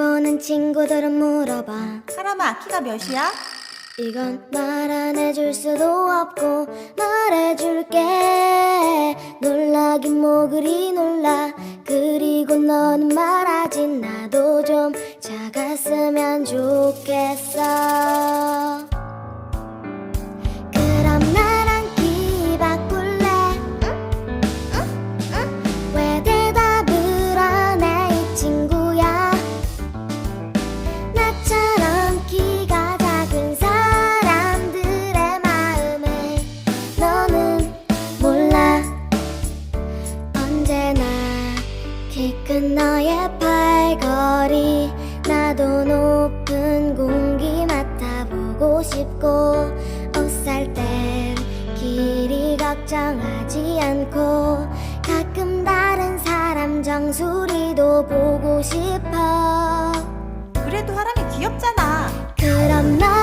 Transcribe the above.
아는 친구들은 물어봐. 사람아 키가 몇이야? 이건 말 안 해줄 수도 없고 말해줄게. 놀라긴 뭐 그리 놀라. 그리고 넌 말하지. 나도 좀 작았으면 좋겠어 키큰 너의 팔걸이. 나도 높은 공기 맡아보고 싶고 옷살 땐 길이 걱정하지 않고 가끔 다른 사람 정수리도 보고 싶어. 그래도 사람이 귀엽잖아. 그럼 나랑